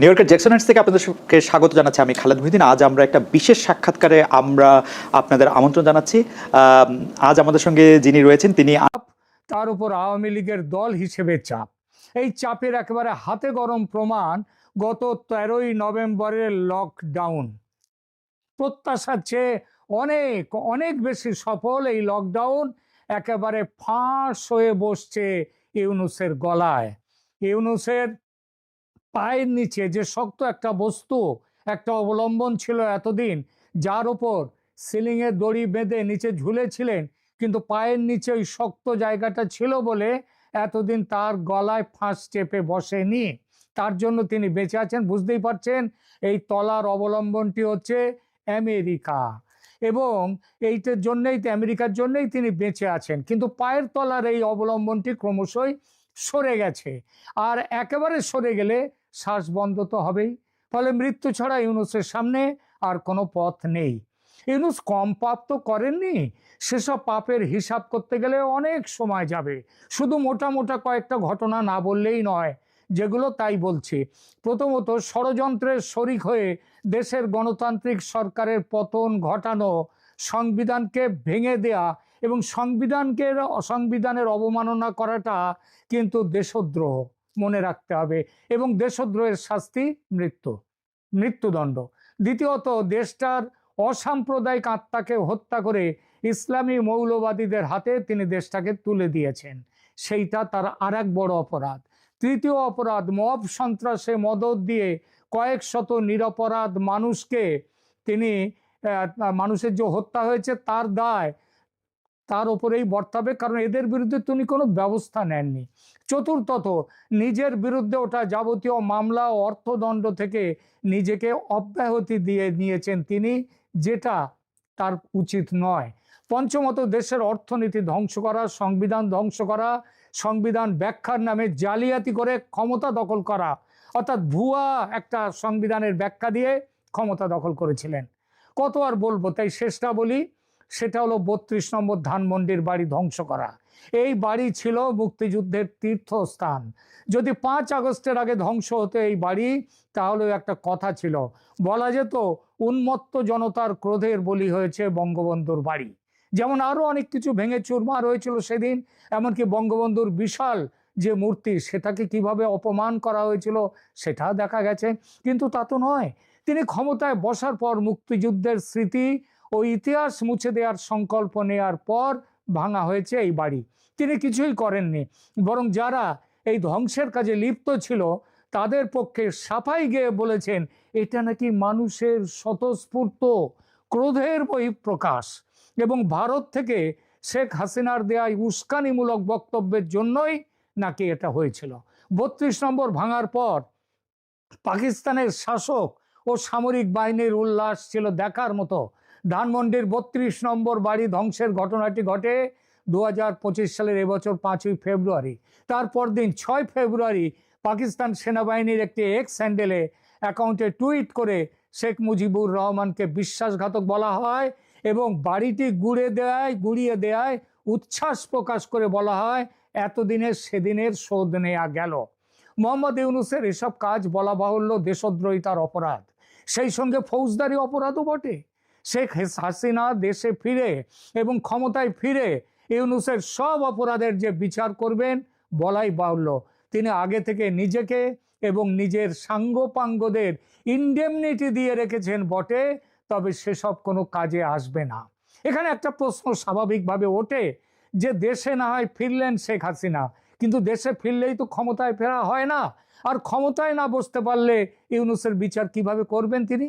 New ইয়র্কের Jackson Heights থেকে আপনাদেরকে স্বাগত জানাচ্ছি। আমি খালেদ মহিদিন আজ আমরা একটা বিশেষ সাক্ষাৎকারে আমরা আপনাদের আমন্ত্রণ জানাচ্ছি। আজ আমাদের সঙ্গে যিনি রয়েছেন, তিনি তার উপর আওয়ামী লীগের দল হিসেবে চাপ। এই চাপের একেবারে হাতে গরম প্রমাণ গত তেরোই নভেম্বরের লকডাউন প্রত্যাশার চেয়ে অনেক অনেক বেশি সফল এই লকডাউন একেবারে ফাঁস হয়ে বসছে ইউনুসের গলায়। ইউনুসের পায়ের নিচে যে শক্ত একটা বস্তু, একটা অবলম্বন ছিল এতদিন, যার উপর সিলিংয়ে দড়ি বেঁধে নিচে ঝুলেছিলেন, কিন্তু পায়ের নিচে ওই শক্ত জায়গাটা ছিল বলে এতদিন তার গলায় ফাঁস চেপে বসেনি। তার জন্য তিনি বেঁচে আছেন, বুঝতেই পারছেন? এই তলার অবলম্বনটি হচ্ছে আমেরিকা। এবং এইটার জন্যই, আমেরিকার জন্যই তিনি বেঁচে আছেন। কিন্তু পায়ের তলার এই অবলম্বনটি ক্রমশই সরে গেছে। আর একেবারে সরে গেলে শ্বাস বন্ধ তো হবেই। ফলে মৃত্যু ছাড়া ইউনুসের সামনে আর কোনো পথ নেই। ইউনুস কম পাপ তো করেননি, সেসব পাপের হিসাব করতে গেলে অনেক সময় যাবে। শুধু মোটা মোটা কয়েকটা ঘটনা না বললেই নয়, যেগুলো তাই বলছি। প্রথমত, ষড়যন্ত্রের শরিক হয়ে দেশের গণতান্ত্রিক সরকারের পতন ঘটানো, সংবিধানকে ভেঙে দেয়া এবং সংবিধানকে, সংবিধানের অবমাননা করাটা কিন্তু দেশদ্রোহ। মনে রাখতে হবে এবং দেশদ্রোহের শাস্তি মৃত্যু, মৃত্যুদণ্ড। দ্বিতীয়ত, দেশটার অসাম্প্রদায়িক আত্মাকে হত্যা করে ইসলামী মৌলবাদীদের হাতে তিনি দেশটাকে তুলে দিয়েছেন। সেইটা তার আর বড় অপরাধ। তৃতীয় অপরাধ, মব সন্ত্রাসে মদত দিয়ে কয়েক শত নিরপরাধ মানুষকে তিনি মানুষের যে হত্যা হয়েছে তার দায় তার ওপরেই বর্তাবে, কারণ এদের বিরুদ্ধে তিনি কোনো ব্যবস্থা নেননি। চতুর্থত, নিজের বিরুদ্ধে ওটা যাবতীয় মামলা ও অর্থদণ্ড থেকে নিজেকে অব্যাহতি দিয়ে নিয়েছেন তিনি, যেটা তার উচিত নয়। পঞ্চমত, দেশের অর্থনীতি ধ্বংস করা, সংবিধান ধ্বংস করা, সংবিধান ব্যাখ্যার নামে জালিয়াতি করে ক্ষমতা দখল করা, অর্থাৎ ভুয়া একটা সংবিধানের ব্যাখ্যা দিয়ে ক্ষমতা দখল করেছিলেন। কত আর বলব, তাই শেষটা বলি সেটা হলো বত্রিশ নম্বর ধানমন্ডির বাড়ি ধ্বংস করা। এই বাড়ি ছিল মুক্তিযুদ্ধের তীর্থস্থান। যদি পাঁচ আগস্টের আগে ধ্বংস হতো এই বাড়ি তাহলে একটা কথা ছিল। বলা যেত, উন্মত্ত জনতার ক্রোধের বলি হয়েছে বঙ্গবন্ধুর বাড়ি। যেমন আরও অনেক কিছু ভেঙে চুরমার হয়েছিল সেদিন, এমনকি বঙ্গবন্ধুর বিশাল যে মূর্তি, সেটাকে কীভাবে অপমান করা হয়েছিল, সেটা দেখা গেছে। কিন্তু তা তো নয়। তিনি ক্ষমতায় বসার পর মুক্তিযুদ্ধের স্মৃতি ও ইতিহাস মুছে দেওয়ার সংকল্প নেওয়ার পর ভাঙা হয়েছে এই বাড়ি। তিনি কিছুই করেননি, বরং যারা এই ধ্বংসের কাজে লিপ্ত ছিল তাদের পক্ষে সাফাই গিয়ে বলেছেন, এটা নাকি মানুষের স্বতঃস্ফূর্ত ক্রোধের বহিঃপ্রকাশ। এবং ভারত থেকে শেখ হাসিনার দেয়া উস্কানিমূলক বক্তব্যের জন্যই নাকি এটা হয়েছিল। বত্রিশ নম্বর ভাঙার পর পাকিস্তানের শাসক ও সামরিক বাহিনীর উল্লাস ছিল দেখার মতো। ধানমন্ডির বত্রিশ নম্বর বাড়ি ধ্বংসের ঘটনাটি ঘটে দু হাজার পঁচিশ সালের এবছর পাঁচই ফেব্রুয়ারি। তারপর দিন ছয় ফেব্রুয়ারি পাকিস্তান সেনাবাহিনীর একটি এক্স হ্যান্ডেলে অ্যাকাউন্টে টুইট করে শেখ মুজিবুর রহমানকে বিশ্বাসঘাতক বলা হয় এবং বাড়িটি গুড়ে দেয়, গুড়িয়ে দেয়, উচ্ছ্বাস প্রকাশ করে বলা হয় এতদিনের সেদিনের শোধ নেওয়া গেল। মোহাম্মদ ইউনুসের এসব কাজ বলা বাহুল্য দেশদ্রোহিতার অপরাধ। সেই সঙ্গে ফৌজদারি অপরাধও বটে। শেখ হাসিনা দেশে ফিরে এবং ক্ষমতায় ফিরে ইউনুসের সব অপরাধের যে বিচার করবেন বলাই বাহুল্য। তিনি আগে থেকে নিজেকে এবং নিজের সাঙ্গপাঙ্গদের ইন্ডেমনিটি দিয়ে রেখেছেন বটে, তবে সেসব কোনো কাজে আসবে না। এখানে একটা প্রশ্ন স্বাভাবিকভাবে ওঠে যে দেশে না হয় ফিরলেন শেখ হাসিনা, কিন্তু দেশে ফিরলেই তো ক্ষমতায় ফেরা হয় না। আর ক্ষমতায় না বসতে পারলে ইউনুসের বিচার কীভাবে করবেন তিনি?